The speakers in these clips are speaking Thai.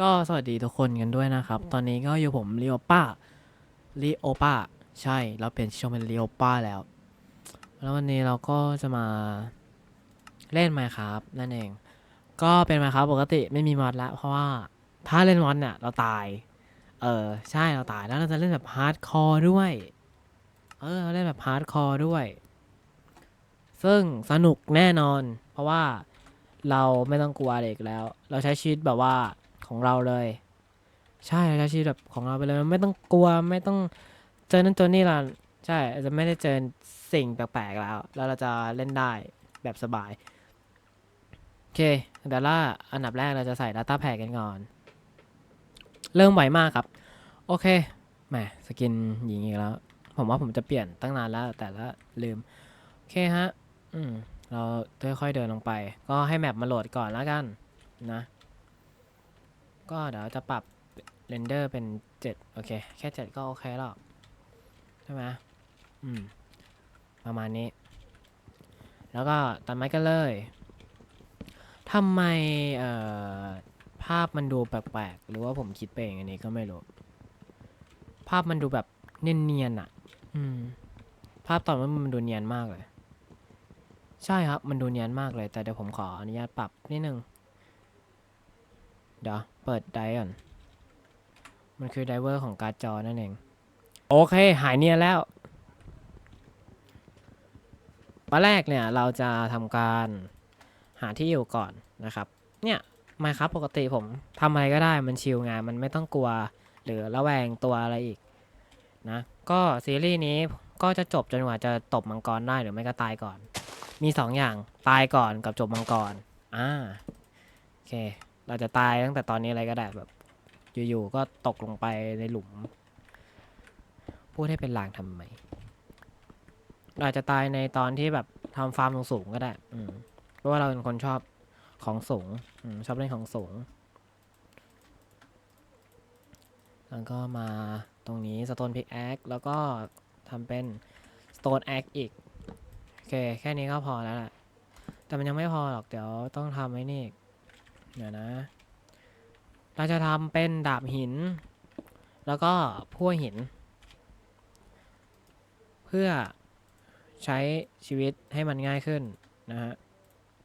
ก็สวัสดีทุกคนกันด้วยนะครับ ตอนนี้ก็อยู่ผมลีโอป้าลีโอป้าใช่เราเปลี่ยนชื่อช่องเป็นลีโอป้าแล้ว แล้ววันนี้เราก็จะมาเล่นไมครับนั่นเอง ก็เป็นไมครับปกติไม่มีมอดละเพราะว่าถ้าเล่นมอดเนี่ยเราตาย เออใช่เราตายแล้วเราจะเล่นแบบฮาร์ดคอร์ด้วย เออเราเล่นแบบฮาร์ดคอร์ด้วย ซึ่งสนุกแน่นอน เพราะว่าเราไม่ต้องกลัวอะไรอีกแล้ว เราใช้ชีวิตแบบว่า ของเราเลย ใช่เราใช้ชีวิตแบบของเราไปเลยไม่ต้องกลัวไม่ต้องเจอนั่นเจอนี่ละใช่จะไม่ได้เจอสิ่งแปลกๆแล้ว แล้วเราจะเล่นได้แบบสบายโอเคเดล่าอันดับแรกเราจะใส่ Data Pack กันก่อน เริ่มไหวมากครับ โอเคแหมสกินหญิงอีกแล้ว ผมว่าผมจะเปลี่ยนตั้งนานแล้ว แต่ละลืม โอเคฮะ อืม เราค่อยๆเดินลงไป ก็ให้แมปมาโหลดก่อนแล้วกันนะ ก็เดี๋ยวจะปรับเรนเดอร์เป็น 7 โอเค แค่ 7 ก็โอเคแล้ว ใช่ไหมอืม ประมาณนี้ แล้วก็ตัดไม้กันเลยทำไมเอ่อภาพมันดูแปลกๆ หรือว่าผมคิดไปเองอันนี้ก็ไม่รู้ ภาพมันดูแบบเนียนๆอะ อืม ภาพตอนนั้นมันดูเนียนมากเลย ใช่ครับ มันดูเนียนมากเลย แต่เดี๋ยวผมขออนุญาตปรับนิดนึง เดี๋ยว เปิดไดก่อน มันคือไดเวอร์ของการ์ดจอนั่นเอง โอเค หายเนียนแล้วมาแรกเนี่ย เราจะทำการหาที่อยู่ก่อนนะครับ เนี่ยไม่ครับปกติผมทำอะไรก็ได้มันชิลไงมันไม่ต้องกลัว หรือระแวงตัวอะไรอีกนะ ก็ซีรีส์นี้ก็จะจบจนกว่าจะตบมังกรได้หรือไม่ก็ตายก่อน มีสองอย่างตายก่อนกับจบมังกรอ่าโอเค เราจะตายตั้งแต่ตอนนี้อะไรก็ได้แบบ อยู่ๆก็ตกลงไปในหลุม พูดให้เป็นลางทำไมเราอาจจะตายในตอนที่แบบทำฟาร์มสูงๆก็ได้ อืมเพราะว่าเราเป็นคนชอบของสูงอืชอบเล่นของสูง แล้วก็มาตรงนี้ Stone Pickaxe แล้วก็ทำเป็น Stone Axe อีก โอเค แค่นี้ก็พอแล้วแหละแต่มันยังไม่พอหรอก เดี๋ยวต้องทำไอ้นี่อีก เดี๋ยวนะ เราจะทำเป็นดาบหิน แล้วก็พั่วหิน เพื่อใช้ชีวิตให้มันง่ายขึ้นนะฮะ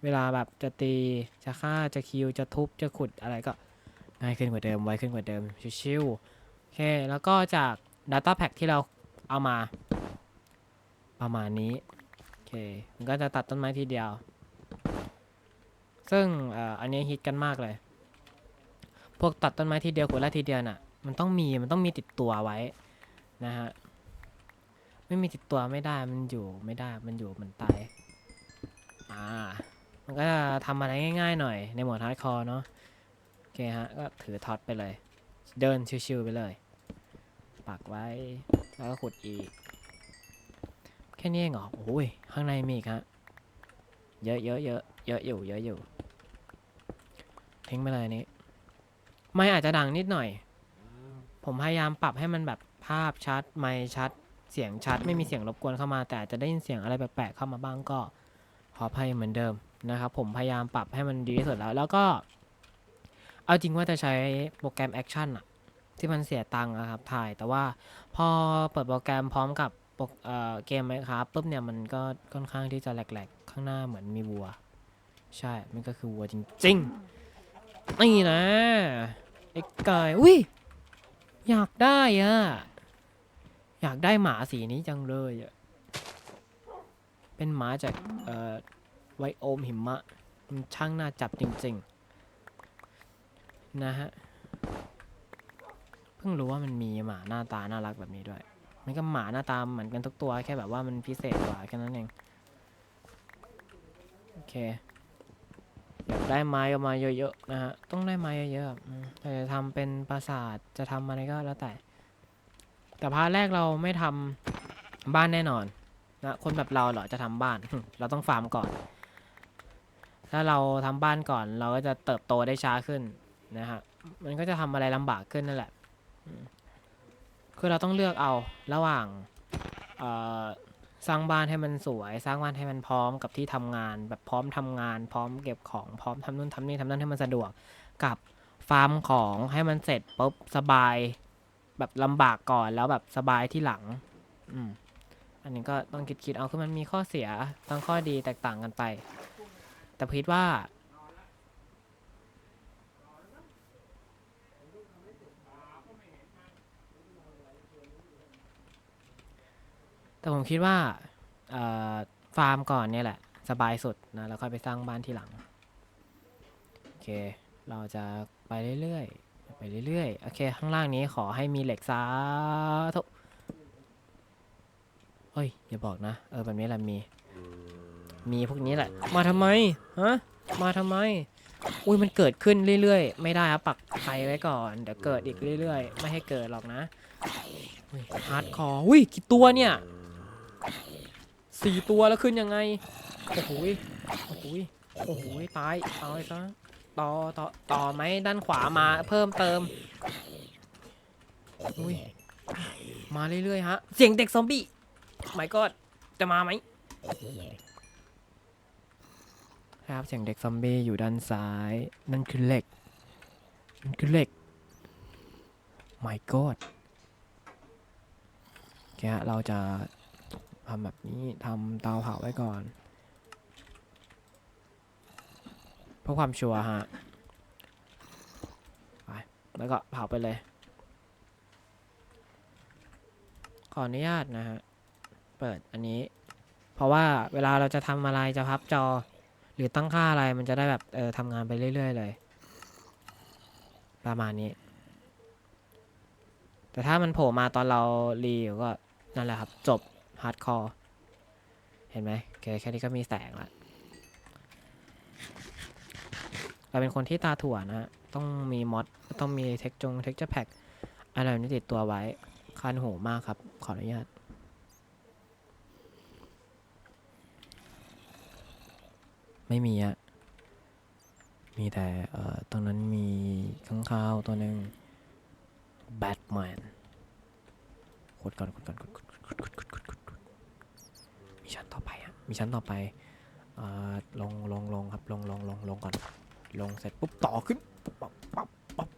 เวลาแบบจะตี จะฆ่า จะคิว จะทุบ จะขุดอะไรก็ง่ายขึ้นกว่าเดิม ไวขึ้นกว่าเดิม ชิวๆ โอเค แล้วก็จาก Data Pack ที่เราเอามา ประมาณนี้ โอเค มันก็จะตัดต้นไม้ทีเดียว ซึ่งอันนี้ฮิตกันมากเลย พวกตัดต้นไม้ทีเดียวขุดละทีเดียวน่ะ มันต้องมี มันต้องมีติดตัวไว้นะฮะ ไม่มีติดตัวไม่ได้ มันอยู่ไม่ได้ มันอยู่มันตาย อ่า มันก็จะทำอะไรง่าย ๆ หน่อย ในหมวดฮาร์ดคอร์เนาะ โอเคฮะ ก็ถือท็อตไปเลย เดินชิวๆไปเลย ปักไว้ แล้วก็ขุดอีก แค่นี้เองเหรอ โอ้ย ข้างในมีอีกฮะ เยอะเยอะเยอะเยอะอยู่ เยอะอยู่ ทิ้งไปเลยอันนี้ ไม่อาจจะดังนิดหน่อย ผมพยายามปรับให้มันแบบภาพชัด ไม่ชัด เสียงชัด ไม่มีเสียงรบกวนเข้ามา แต่อาจจะได้ยินเสียงอะไรแปลกๆเข้ามาบ้างก็ ขออภัยเหมือนเดิมนะครับ ผมพยายามปรับให้มันดีที่สุดแล้ว แล้วก็ เอาจริงว่าจะใช้โปรแกรมแอคชั่นอะที่มันเสียตังค์อะครับถ่าย แต่ว่าพอเปิดโปรแกรมพร้อมกับโปรเเกมไหมครับปุ๊บเนี่ยมันก็ค่อนข้างที่จะแหลกๆ ข้างหน้าเหมือนมีวัว ใช่ มันก็คือวัวจริง ๆ นี่นะไอ้ไก่อุ้ยอยากได้อะอยากได้หมาสีนี้จังเลยอะเป็นหมาจากเอ่อไวโอมหิมะ มันช่างน่าจับจริงๆ นะฮะ เพิ่งรู้ว่ามันมีหมาหน้าตาน่ารักแบบนี้ด้วย มันก็หมาหน้าตาเหมือนกันทุกตัวแค่แบบว่ามันพิเศษกว่าแค่นั้นเอง โอเค อยากได้ไม้ก็มาเยอะๆนะฮะต้องได้ไม้เยอะๆอืมแต่จะทำเป็นปราสาทจะทำอะไรก็แล้วแต่ แต่พาร์ทแรกเราไม่ทำบ้านแน่นอนนะคนแบบเราเหรอจะทำบ้าน เราต้องฟาร์มก่อน ถ้าเราทำบ้านก่อน เราก็จะเติบโตได้ช้าขึ้นนะฮะมันก็จะทำอะไรลำบากขึ้นนั่นแหละคือเราต้องเลือกเอาระหว่างเอ่อ สร้างบ้านให้มันสวย สร้างบ้านให้มันพร้อมกับที่ทำงาน แบบพร้อมทำงาน พร้อมเก็บของพร้อมทำนู่นทำนี่ทำนั่นให้มันสะดวก กับฟาร์มของให้มันเสร็จปุ๊บสบาย แบบลำบากก่อนแล้วแบบสบายที่หลัง อืมอันนี้ก็ต้องคิดคิดๆเอาคือมันมีข้อเสียทั้งข้อดีแตกต่างกันไป แต่พิดว่า แต่ผมคิดว่าเอ่อฟาร์มก่อนเนี่ยแหละ สบายสุดนะแล้วค่อยไปสร้างบ้านที่หลัง โอเค เราจะไปเรื่อยๆ ไปเรื่อยๆ โอเค ข้างล่างนี้ขอให้มีเหล็กซาทุเฮ้ย อย่าบอกนะ เออแบบนี้แหละมี มีพวกนี้แหละ มาทำไม ฮะ มาทำไม อุ้ยมันเกิดขึ้นเรื่อยๆ ไม่ได้ครับปักไฟไว้ก่อน เดี๋ยวเกิดอีกเรื่อยๆ ไม่ให้เกิดหรอกนะฮาร์ดคอร์อุ้ยกี่ตัวเนี่ย สี่ตัวแล้วขึ้นยังไง โอ้โหโอ้โหโอ้โหตายตายซะต่อต่อต่อไหมด้านขวามาเพิ่มเติมอุ้ยมาเรื่อยๆฮะ เสียงเด็กซอมบี้ไม่ก็จะมาไหมครับเสียงเด็กซอมบี้อยู่ด้านซ้าย นั่นคือเหล็กนั่นคือเหล็ก my god โอเคฮะเราจะ ทำแบบนี้ทำเตาเผาไว้ก่อน เพื่อความชัวร์ฮะไปแล้วก็เผาไปเลย ขออนุญาตนะฮะ เปิดอันนี้ เพราะว่าเวลาเราจะทำอะไรจะพับจอ หรือตั้งค่าอะไรมันจะได้แบบเออทำงานไปเรื่อย ๆ เลย ประมาณนี้ แต่ถ้ามันโผล่มาตอนเรารีก็นั่นแหละครับ จบาร์ดคอร์ เห็นไหมโอเคแค่นี้ก็มีแสงละเราเป็นคนที่ตาถั่วนะ ต้องมีมอดต้องมีเทคจงเทคจะแพ็กอะไรนี้ติดตัวไว้คันหูมากครับ ขออนุญาตไม่มีอะมีแต่ เอ่อ ตรงนั้นมีข้างข้าวตัวหนึ่งแบทแมนขุดก่อนขุดก่อนขุดขุดขุดขุดขุดขุด มีชั้นต่อไปอะมีชั้นต่อไปเอ่อลงลงลงครับลงลงลงลงก่อน ลงเสร็จปุ๊บต่อขึ้นปุ๊บปั๊บปั๊บปั๊บ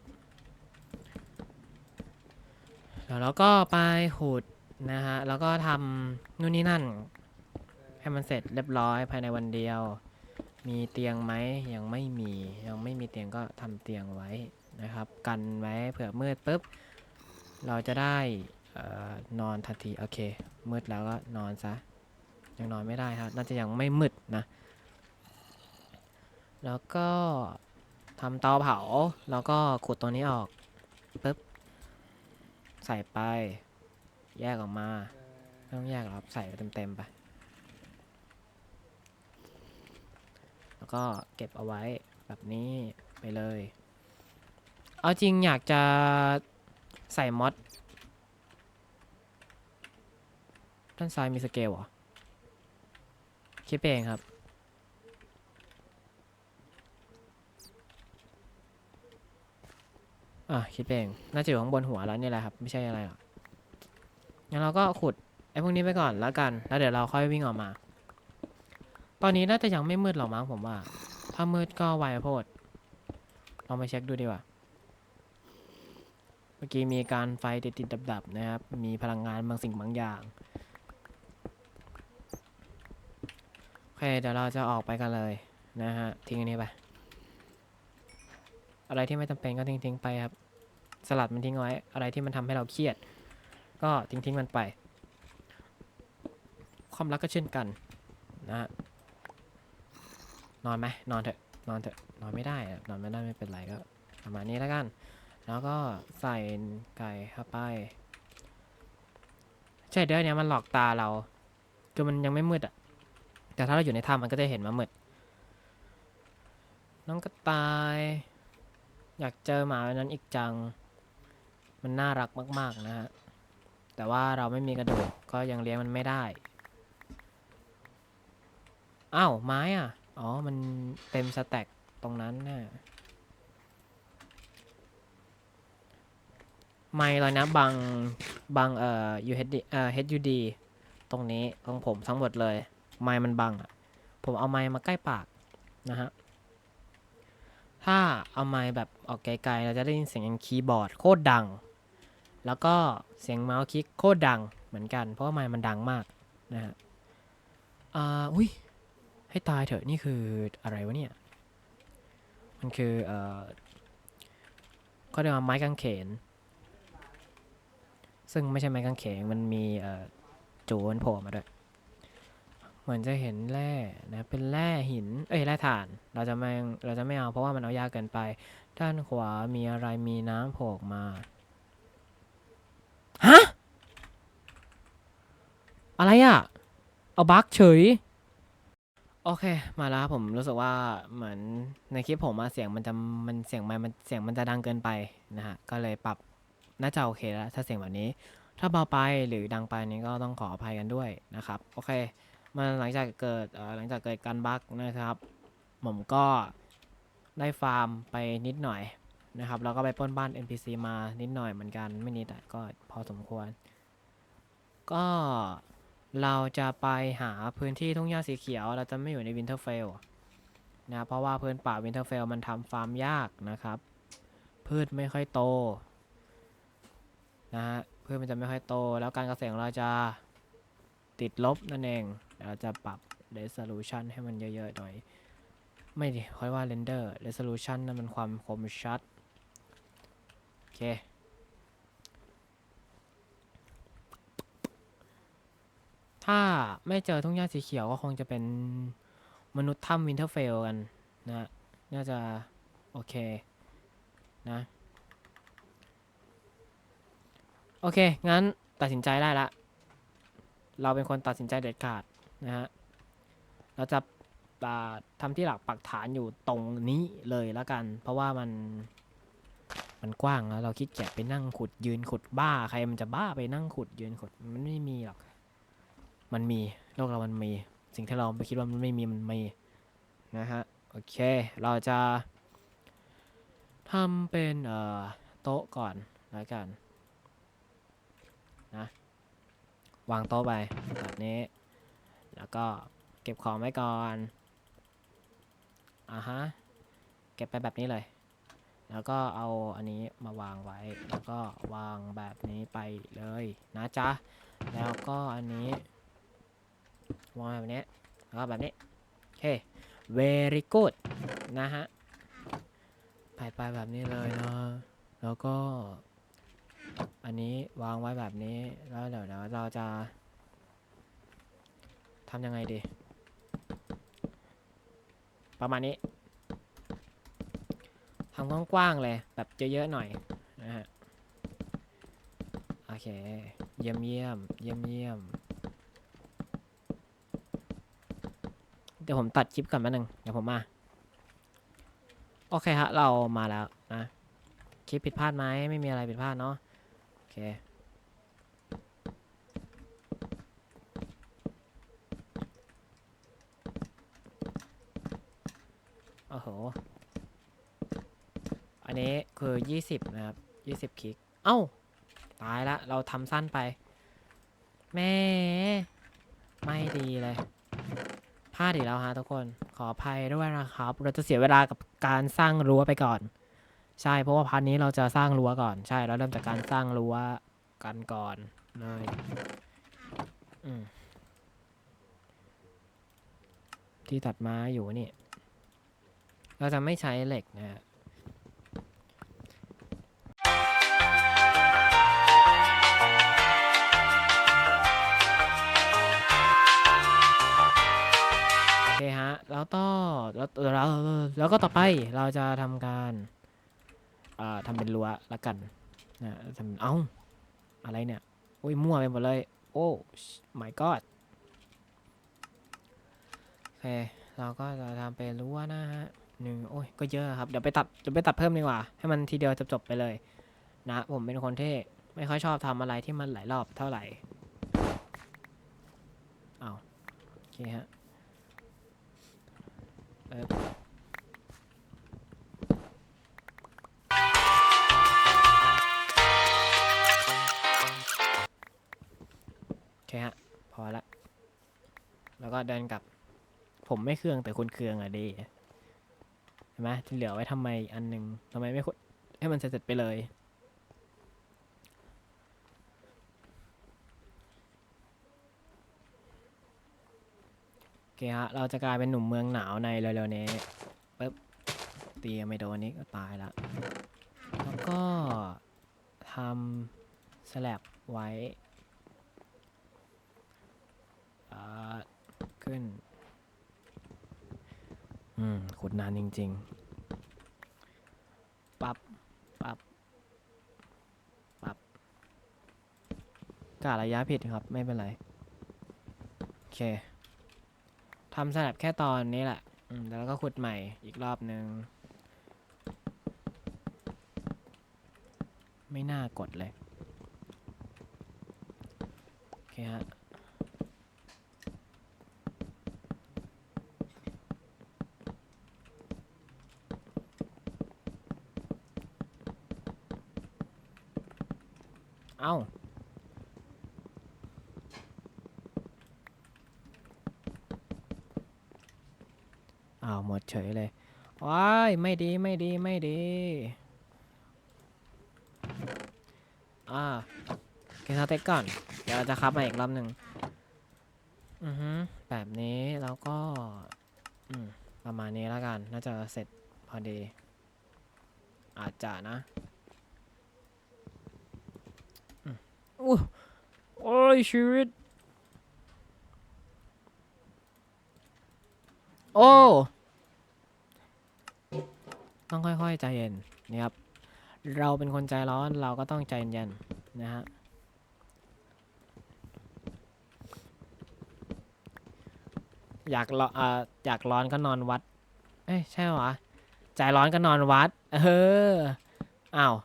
แล้วเราก็ไปขุดนะฮะแล้วก็ทำนู่นนี่นั่น ให้มันเสร็จเรียบร้อยภายในวันเดียว มีเตียงไหมยังไม่มียังไม่มีเตียงก็ทำเตียงไว้นะครับ กันไว้เผื่อมืดปุ๊บเราจะได้ออนอนทันทีโอเคมืดแล้วก็นอนซะ ยังนอนไม่ได้ครับ น่าจะยังไม่มืดนะ แล้วก็ทำเตาเผา แล้วก็ขุดตัวนี้ออกปุ๊บ ใส่ไป แยกออกมาไม่ต้องแยกหรอกใส่ไปเต็มๆไป แล้วก็เก็บเอาไว้แบบนี้ไปเลย เอาจริงอยากจะใส่มอดด้านซ้ายมีสเกลเหรอ คิดไปเองครับ อะคิดไปเอง น่าจะอยู่ข้างบนหัวแล้วนี่แหละครับ ไม่ใช่อะไรหรอก งั้นเราก็ขุดไอ้พวกนี้ไปก่อนแล้วกัน แล้วเดี๋ยวเราค่อยวิ่งออกมา ตอนนี้น่าจะยังไม่มืดหรอกมั้งผมว่า ถ้ามืดก็ไวโพดลองไปเช็คดูดีกว่า เมื่อกี้มีการไฟติดติดดับดับๆนะครับ มีพลังงานบางสิ่งบางอย่าง โอ เค เดี๋ยวเราจะออกไปกันเลยนะฮะ ทิ้งอันนี้ไป อะไรที่ไม่จำเป็นก็ทิ้งทิ้งไปครับ สลัดมันทิ้งไว้ อะไรที่มันทำให้เราเครียด ก็ทิ้งทิ้งมันไป ความรักก็เช่นกันนะฮะ นอนไหมนอนเถอะ นอนเถอะ นอนไม่ได้นอนไม่ได้ไม่เป็นไรก็ประมาณนี้แล้วกัน แล้วก็ใส่ไก่เข้าไป ใช่เดี๋ยวเนี้ยมันหลอกตาเรา คือมันยังไม่มืดอะ แต่ถ้าเราอยู่ในถ้ำมันก็จะเห็นมามืดน้องกระต่าย อยากเจอหมาแบบนั้นอีกจัง มันน่ารักมาก ๆ นะฮะ แต่ว่าเราไม่มีกระดูกก็ยังเลี้ยงมันไม่ได้ อ้าว ไม้อะ อ๋อ มันเต็มสแต็กตรงนั้นน่ะไม่เลยนะบังบังเอ่อ UHD เอ่อ HUD ตรงนี้ของผมทั้งหมดเลย ไม้มันบังอะ ผมเอาไม้มาใกล้ปากนะฮะ ถ้าเอาไมค์แบบออกไกลๆ เราจะได้ยินเสียงคีย์บอร์ดโคตรดัง แล้วก็เสียงเมาส์คลิกโคตรดังเหมือนกัน เพราะว่าไมค์มันดังมากนะฮะ อ่า อุ้ย ให้ตายเถอะ นี่คืออะไรวะเนี่ย มันคือ เอ่อ ก็เรียกว่าไม้กางเขน ซึ่งไม่ใช่ไม้กางเขน มันมี เอ่อ จูนโผล่มาด้วย เหมือนจะเห็นแร่นะเป็นแร่หิน เอ้ยแร่ถ่าน เราจะไม่เราจะไม่เอาเพราะว่ามันเอายากเกินไป ด้านขวามีอะไรมีน้ำโผล่มาฮะอะไรอะ่ะ เอาบั๊กเฉย โอเค มาแล้วครับผมรู้สึกว่าเหมือนในคลิปผมมาเสียงมันจะมันเสียงมค์มันเสียงมันจะดังเกินไปนะฮะ ก็เลยปรับน่าจะโอเคแล้วถ้าเสียงแบบนี้ ถ้าเบาไปหรือดังไปนี่ก็ต้องขออภัยกันด้วยนะครับ โอเค มาหลังจากเกิดหลังจากเกิดการบั๊กนะครับ ผมก็ได้ฟาร์มไปนิดหน่อยนะครับแล้วก็ไปปล้นบ้าน NPC มานิดหน่อยเหมือนกันไม่นิดอะก็พอสมควร ก็เราจะไปหาพื้นที่ทุ่งหญ้าสีเขียว เราจะไม่อยู่ในวินเทอร์เฟลนะเพราะว่าพื้นป่าวินเทอร์เฟลมันทำฟาร์มยากนะครับ พืชไม่ค่อยโตนะฮะพืชมันจะไม่ค่อยโต แล้วการเกษตรของเราจะติดลบนั่นเอง เดี๋ยวเราจะปรับ resolution ให้มันเยอะๆหน่อย ไม่ดิค่อยว่า render resolution นั่นมันความคมชัด โอเค ถ้าไม่เจอทุ่งหญ้าสีเขียวก็คงจะเป็นมนุษย์ถ้ำวินเทอร์เฟลกันนะ น่าจะ โอเค นะ โอเค งั้นตัดสินใจได้ละ เราเป็นคนตัดสินใจเด็ดขาด นะฮะเราจะาทำที่หลักปักฐานอยู่ตรงนี้เลยแล้วกัน เพราะว่ามันมันกว้างแล้วเราคิดเกียจไปนั่งขุดยืนขุดบ้าใครมันจะบ้าไปนั่งขุดยืนขุดมันไม่มีหรอก มันมีโลกเรามันมี สิ่งที่เราไม่คิดว่ามันไม่มีมันมีนะฮะโอเคเราจะทำเป็นเอ่อโต๊ะก่อนแล้วกันนะวางโต๊ะไปแบบนี้ แล้วก็เก็บของไว้ก่อนอ่าฮะเก็บไปแบบนี้เลย แล้วก็เอาอันนี้มาวางไว้ แล้วก็วางแบบนี้ไปเลยนะจ๊ะ แล้วก็อันนี้วางแบบนี้ แล้วก็แบบนี้ โอเค very good นะฮะ ไปไปแบบนี้เลยนะแล้วก็ อันนี้วางไว้แบบนี้ แล้วเดี๋ยวเดี๋ยวเราจะ ทำยังไงดี ประมาณนี้ทำกว้างๆเลย แบบเยอะๆหน่อยนะฮะ โอเค เยี่ยมเยี่ยมเยี่ยมเยี่ยมเดี๋ยวผมตัดคลิปก่อนแป๊บนึง เดี๋ยวผมมา โอเคฮะ เรามาแล้วนะ คลิปผิดพลาดไหม ไม่มีอะไรผิดพลาดเนาะ โอเค โอ้โห อันนี้คือ 20 นะครับ 20 คลิก เอ้า ตายละ เราทำสั้นไป แม่ ไม่ดีเลย พลาดอีกแล้วฮะทุกคน ขออภัยด้วยนะครับ เราจะเสียเวลากับการสร้างรั้วไปก่อน ใช่ เพราะว่าพาร์ทนี้เราจะสร้างรั้วก่อน ใช่ เราเริ่มจากการสร้างรั้วกันก่อนเลยอืมที่ตัดไม้อยู่นี่ เราจะไม่ใช้เหล็กนะฮะ แล้วต่อแล้วแล้วแล้วก็ต่อไปเราจะทำการอ่าทำเป็นรั้วละกันนะทำเอ้าอะไรเนี่ยโอ้ยมั่วไปหมดเลย โอ้ my god โอเคเราก็จะทำเป็นรั้วนะฮะหนึ่งโอ้ยก็เยอะครับเดี๋ยวไปตัดเดี๋ยวไปตัดเพิ่มดีกว่า ให้มันทีเดียวจบๆไปเลย นะ ผมเป็นคนที่ไม่ค่อยชอบทำอะไรที่มันหลายรอบเท่าไหร่เอาโอเคฮะ โอเคฮะ พอละ แล้วก็เดินกลับ ผมไม่เครื่องแต่คุณเครื่องอะดีห็นไหมที่เหลือไว้ทำไมอีกอันหนึ่งทำไมไม่ขุดให้มันเสร็จๆไปเลย เคฮะ เราจะกลายเป็นหนุ่มเมืองหนาวในเร็วๆนี้ปึ๊บตีไม่โดนนี้ก็ตายละ แล้วก็ทำสแลบไว้อ่าขึ้น อืม ขุดนานจริง ๆ ปับ ปับ ปับกะระยะผิดครับ ไม่เป็นไร โอเค ทำสลับแค่ตอนนี้แหละ อืมแล้วก็ขุดใหม่อีกรอบนึง ไม่น่ากดเลย โอเคฮะ เอ้า อ้าวหมดเฉยเลยว้ายไม่ดีไม่ดีไม่ดี อ่ากินสเต็กก่อน เดี๋ยวเราจะคับมาอีกรอบหนึ่งอือฮึแบบนี้แล้วก็ อืม ประมาณนี้แล้วกัน น่าจะเสร็จพอดี อาจจะนะอู้โอ้ยชีวิต โอ้ ต้องค่อยๆใจเย็นนี่ครับ เราเป็นคนใจร้อนเราก็ต้องใจเย็นนะฮะอยากร้อนอ่าอยากร้อนก็นอนวัด เอ้ยใช่หรอวะใจร้อนก็นอนวัด เอออ้าว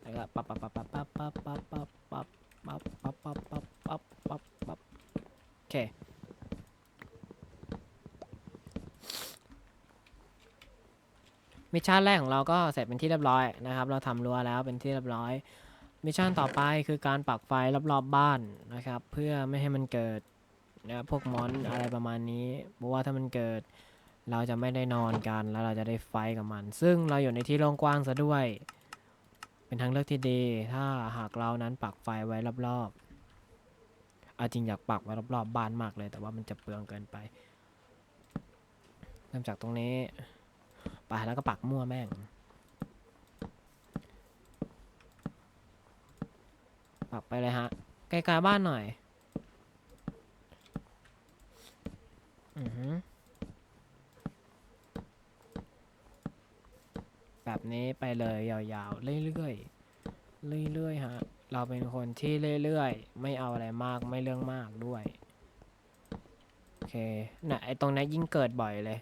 แล้วก็ปั๊บปั๊บปั๊บปั๊บปั๊บปั๊บปั๊บปั๊บปั๊บปั๊บปั๊บ ปั๊บปั๊บปั๊บปั๊บปั๊บโอเคมิชชั่นแรกของเราก็เสร็จเป็นที่เรียบร้อยนะครับ เราทำรั้วแล้วเป็นที่เรียบร้อยมิชชั่นต่อไปคือการปักไฟรอบๆบ้านนะครับ เพื่อไม่ให้มันเกิดนะพวกมอนอะไรประมาณนี้เพราะว่าถ้ามันเกิดเราจะไม่ได้นอนกันแล้วเราจะได้ไฟกับมัน ซึ่งเราอยู่ในที่โล่งกว้างซะด้วย เป็นทางเลือกที่ดี ถ้าหากเรานั้นปักไฟไว้รอบๆ เอาจริงอยากปักไว้รอบๆบ้านมากเลย แต่ว่ามันจะเปลืองเกินไป เริ่มจากตรงนี้ไปแล้วก็ปักมั่วแม่ง ปักไปเลยฮะ ไกลๆบ้านหน่อย อือฮึแบบนี้ไปเลยยาวๆ เรื่อยๆ เรื่อยๆ ฮะ เราเป็นคนที่เรื่อยๆ ไม่เอาอะไรมากไม่เรื่องมากด้วย โอเคน่ะไอตรงนี้ยิ่งเกิดบ่อยเลย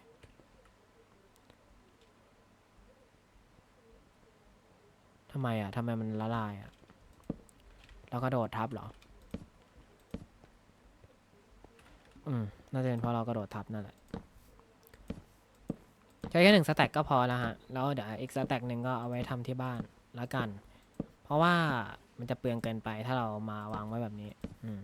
ทำไมอะทำไมมันละลายอะแล้วก็โดดทับเหรอ อืม น่าจะเป็นเพราะเรากระโดดทับนั่นแหละ ใช้แค่หนึ่งสแต็กก็พอแล้วฮะ แล้วเดี๋ยวอีกสแต็กหนึ่งก็เอาไว้ทำที่บ้านล้วกัน เพราะว่า มันจะเปลืองเกินไปถ้าเรามาวางไว้แบบนี้ อืม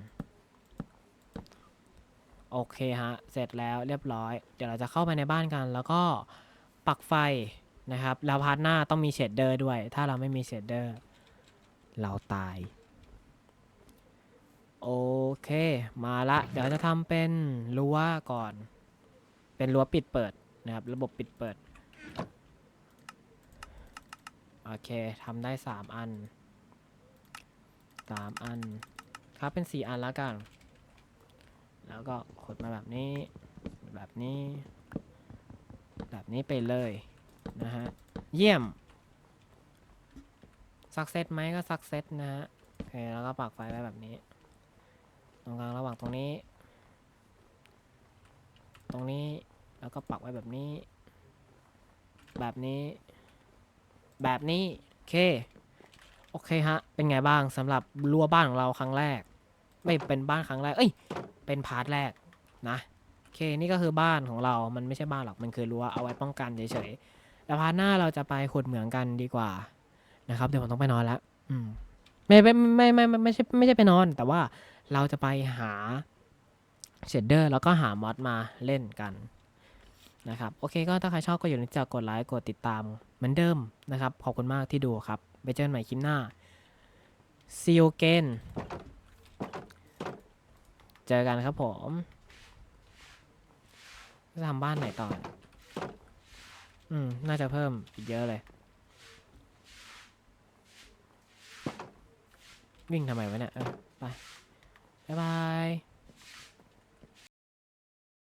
โอเคฮะ เสร็จแล้วเรียบร้อย เดี๋ยวเราจะเข้าไปในบ้านกัน แล้วก็ปักไฟนะครับ แล้วพาร์ทหน้าต้องมีเชดเดอร์ด้วย ถ้าเราไม่มีเชดเดอร์ เราตาย โอเค มาละ เดี๋ยวจะทำเป็นรั้วก่อน เป็นรั้วปิดเปิดนะครับ ระบบปิดเปิด โอเคทำได้สามอัน สามอัน ครับเป็นสี่อันแล้วกัน แล้วก็ขดมาแบบนี้ แบบนี้ แบบนี้ไปเลยนะฮะ เยี่ยมสักเซตไหมก็สักเซตนะฮะ โอเค แล้วก็ปักไฟไว้แบบนี้ ตรงกลางระหว่างตรงนี้ ตรงนี้ แล้วก็ปักไว้แบบนี้ แบบนี้ แบบนี้ โอเค โอเคฮะ เป็นไงบ้างสำหรับรั้วบ้านของเราครั้งแรก ไม่เป็นบ้านครั้งแรก เอ้ย เป็นพาร์ทแรกนะโอเคนี่ก็คือบ้านของเรา มันไม่ใช่บ้านหรอก มันคือรั้วเอาไว้ป้องกันเฉยๆ แล้วพาร์ทหน้าเราจะไปขุดเหมืองกันดีกว่านะครับเดี๋ยวผมต้องไปนอนแล้วอืมไม่ไม่ไม่ไม่ไม่ไม่ใช่ไม่ใช่ไปนอน แต่ว่าเราจะไปหาเชดเดอร์แล้วก็หามอดมาเล่นกันนะครับโอเคก็ถ้าใครชอบก็อย่าลืมจะกดไลค์กดติดตามเหมือนเดิมนะครับ ขอบคุณมากที่ดูครับ ไปเจอกันใหม่คลิปหน้า see you again เจอกันครับผมจะทำบ้านไหนต่อ อืม น่าจะเพิ่มอีกเยอะเลย วิ่งทำไมวะเนี่ย เออ ไป บ๊ายบาย